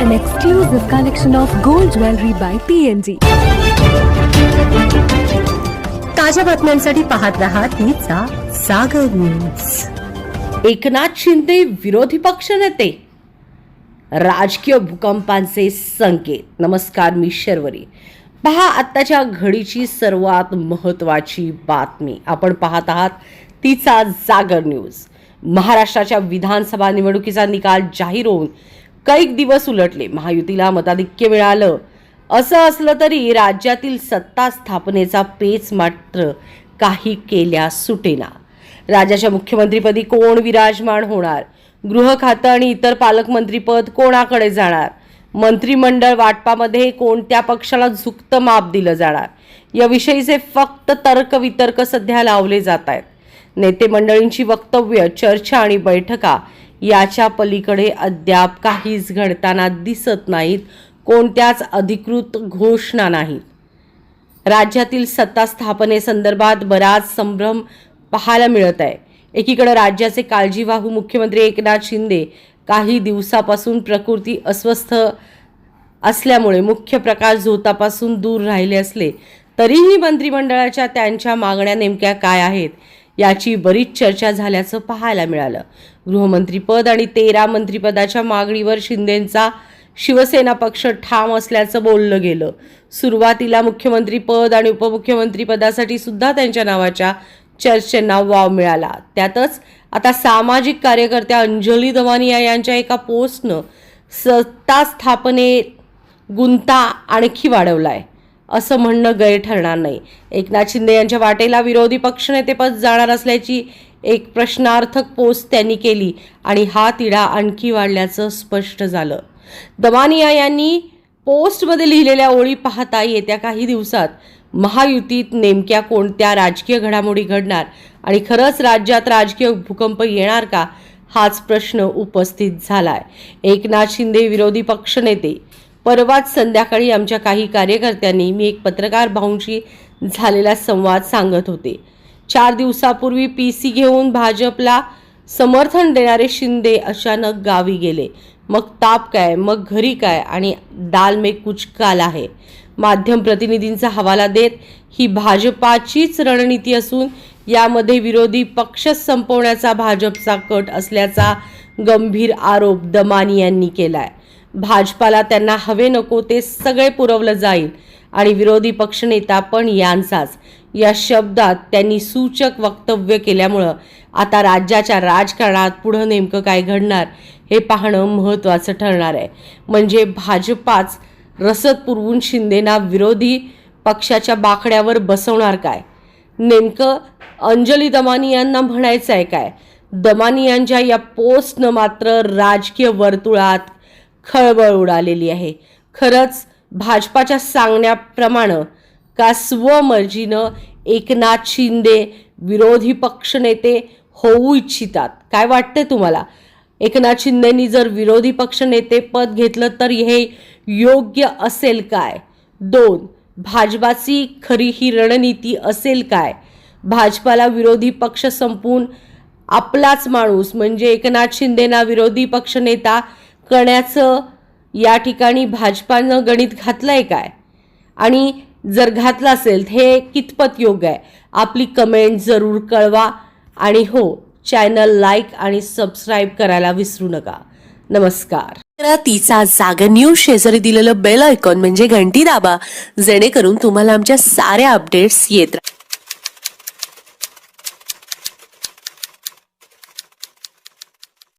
an exclusive collection of gold jewelry by PNG. ताज्या बातम्यांसाठी पाहत रहा तिचा सागर न्यूज एकनाथ शिंदे विरोधी पक्षनेते राजकीय भूकंपांचे संकेत. नमस्कार मी शर्वरी. पहा आत्ताच्या घडीची सर्वात महत्वाची बातमी. आपण पाहत आहात तिचा जागर न्यूज महाराष्ट्राच्या विधानसभा निवडणुकीचा निकाल जाहीर होऊन कैक दिवस उलटले. महायुतीला मताधिक्य मिळालं. असं असलं तरी राज्यातील सत्ता स्थापनेचा पेच मात्र काही केल्या सुटेना. राज्याच्या मुख्यमंत्रीपदी कोण विराजमान होणार? गृह खातं आणि इतर पालकमंत्रीपद कोणाकडे जाणार? मंत्रिमंडळ वाटपामध्ये कोणत्या पक्षाला झुकतं माप दिलं जाणार? याविषयीचे फक्त तर्कवितर्क सध्या लावले जात आहेत. नेते मंडळींची वक्तव्य चर्चा आणि बैठका याच्या पलीकडे अद्याप काहीच घडताना दिसत नाहीत कोणत्याच अधिकृत घोषणा नाहीत. राज्यातील सत्ता स्थापनेसंदर्भात बराच संभ्रम पाहायला मिळत आहे एकीकडे राज्याचे काळजीवाहू मुख्यमंत्री एकनाथ शिंदे काही दिवसापासून प्रकृती अस्वस्थ असल्यामुळे मुख्य प्रकाश झोतापासून दूर राहिले असले तरीही मंत्रिमंडळाच्या त्यांच्या मागण्या नेमक्या काय आहेत? याची बरीच चर्चा झाल्याचं पाहायला मिळालं. गृहमंत्रीपद आणि तेरा मंत्रिपदाच्या मागणीवर शिंदेंचा शिवसेना पक्ष ठाम असल्याचं बोललं गेलं. सुरुवातीला मुख्यमंत्री पद आणि उपमुख्यमंत्री पदासाठी सुद्धा त्यांच्या नावाच्या चर्चेंना वाव मिळाला. त्यातच आता सामाजिक कार्यकर्त्या अंजली दवानिया यांच्या एका पोस्टनं सत्ता स्थापनेत गुंता आणखी वाढवलाय. असं म्हणणं गैर ठरणार नाही. एकनाथ शिंदे यांच्या वाटेला विरोधी पक्षनेतेपद जाणार असल्याची एक प्रश्नार्थक पोस्ट त्यांनी केली आणि हा तिढा आणखी वाढल्याचं स्पष्ट झालं. दमानिया यांनी पोस्टमध्ये लिहिलेल्या ओळी पाहता येत्या काही दिवसात महायुतीत नेमक्या कोणत्या राजकीय घडामोडी घडणार आणि खरंच राज्यात राजकीय भूकंप येणार का? हाच प्रश्न उपस्थित झालाय. एकनाथ शिंदे विरोधी पक्षनेते परवाच संध्याकाळी आमच्या काही कार्यकर्त्यांनी मी एक पत्रकार भाऊंशी झालेला संवाद सांगत होते. चार दिवसापूर्वी पी सी घेऊन भाजपला समर्थन देणारे शिंदे अचानक गावी गेले. मग ताप काय मग घरी काय आणि दाल मे कुछ काल आहे. माध्यम प्रतिनिधींचा हवाला देत ही भाजपाचीच रणनीती असून यामध्ये विरोधी पक्ष संपवण्याचा भाजपचा कट असल्याचा गंभीर आरोप दमानी यांनी केला आहे भाजपाला त्यांना हवे नको ते सगळे पुरवलं जाईल. आणि विरोधी पक्षनेता पण यांचाच. या शब्दात त्यांनी सूचक वक्तव्य केल्यामुळं आता राज्याच्या राजकारणात पुढं नेमकं काय घडणार हे पाहणं महत्त्वाचं ठरणार आहे. म्हणजे भाजपाच रसद पुरवून शिंदेना विरोधी पक्षाच्या बाकड्यावर बसवणार काय? नेमकं अंजली दमानी यांना म्हणायचं आहे काय? दमानी यांच्या या पोस्टनं मात्र राजकीय वर्तुळात खळबळ उडालेली आहे. खरंच भाजपाच्या सांगण्याप्रमाणे का स्वमर्जीनं एकनाथ शिंदे विरोधी पक्षनेते होऊ इच्छितात? काय वाटते तुम्हाला? एकनाथ शिंदेनी जर विरोधी पक्षनेते पद घेतलं तर हे योग्य असेल काय? दोन भाजपाची खरी ही रणनीती असेल काय? भाजपाला विरोधी पक्ष संपवून आपलाच माणूस म्हणजे एकनाथ शिंदेना विरोधी पक्षनेता करण्याचं या ठिकाणी भाजपानं गणित घातलंय काय? आणि जर घातलं असेल हे कितपत योग्य आहे? आपली कमेंट जरूर कळवा. आणि हो चॅनल लाईक आणि सबस्क्राईब करायला विसरू नका. नमस्कार. तर तिचा जाग न्यूज शेजारी दिलेलं बेल आयकॉन म्हणजे घंटी दाबा. जेणेकरून तुम्हाला आमच्या साऱ्या अपडेट्स येत राहतात